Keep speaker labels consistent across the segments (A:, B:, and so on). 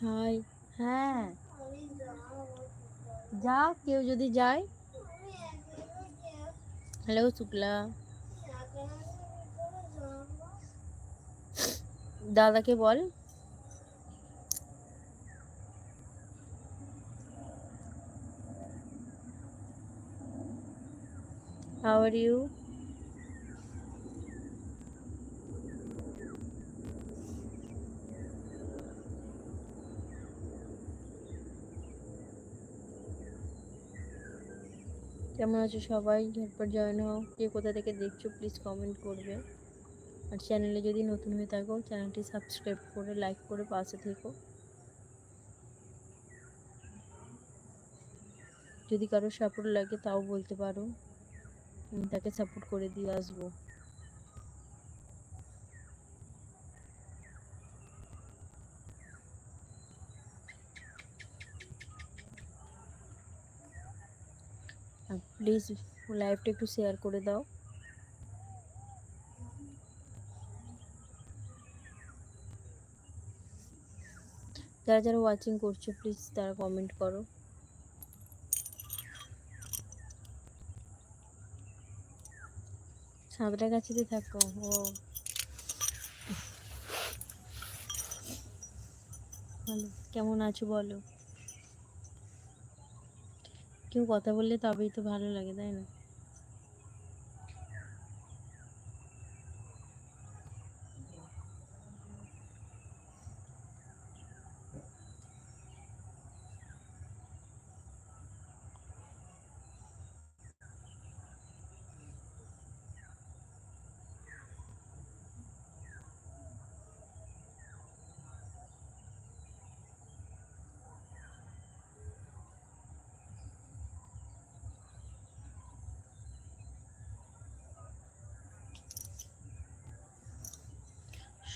A: High হ্যাঁ। যা কেউ যদি যায়। হ্যালো শুক্লা। দাদাকে বল। How are you? কেমন আছো সবাই? ঝটপট জয়েন হও। কে কোথা থেকে দেখছ প্লিজ কমেন্ট করবে। আর চ্যানেলে যদি নতুন হয়ে থাকো চ্যানেলটি সাবস্ক্রাইব করে লাইক করে পাশে থেকো। যদি কারও সাপোর্ট লাগে, তাও বলতে পারো। আমি তাকে সাপোর্ট করে দিয়ে আসব। প্লিজ লাইভটা একটু শেয়ার করে দাও। যারা যারা ওয়াচিং করছ প্লিজ তারা কমেন্ট করো। সাঁতরাগাছিতে থাকো, ও। ভালো, কেমন আছো বলো? কেউ কথা বললে তবেই তো ভালো লাগে তাই না?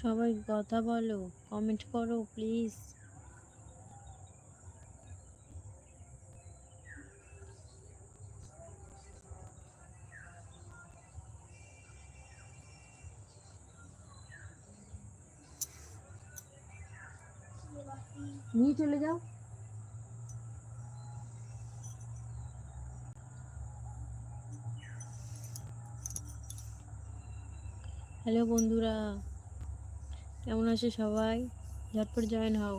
A: সবাই কথা বলো কমেন্ট করো প্লিজ নিয়ে চলে যাও। হ্যালো বন্ধুরা। কেমন আছে সবাই? ঝটপট জয়েন হও।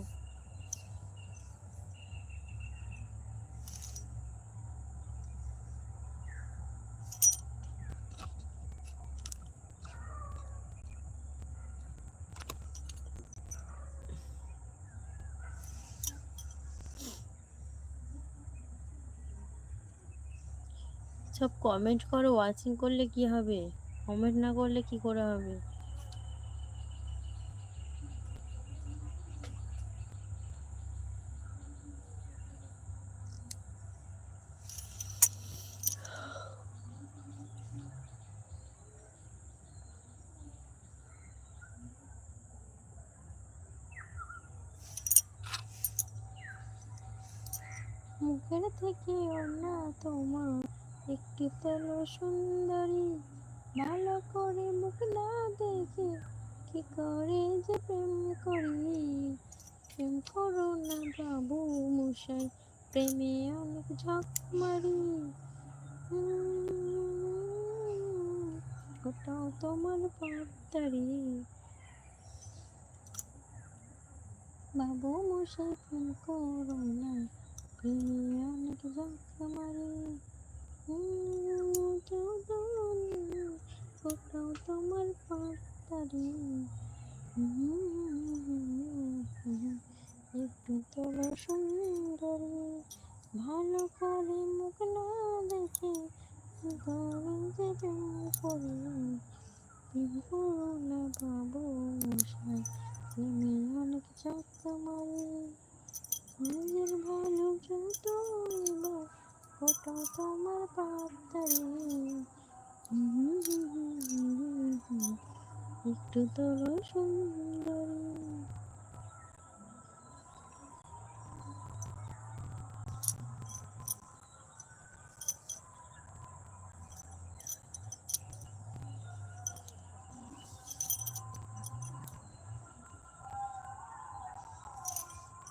A: সব কমেন্ট করো ওয়াচিং করলে কি হবে? কমেন্ট না করলে কি করে হবে? মুখের থেকে না তোমার একটি তল সুন্দরী, ভালো করে মুখ না দেখে কি করে যে প্রেম করি? প্রেম করো না বাবু মশাই, প্রেমে অনেক ঝক মারি ওটাও তোমার পাত্তারি। বাবু মশাই, প্রেম করো না। অনেক ঝাঁকা মারে কোথাও তোমার পাতারি একটু তোলা সুন্দরী ভালো করে মুখ না দেখে গরম যে করি করো বাবু মশাই তুমি অনেক মারে ওটা তোমার পাতারে একটু তোর সুন্দরী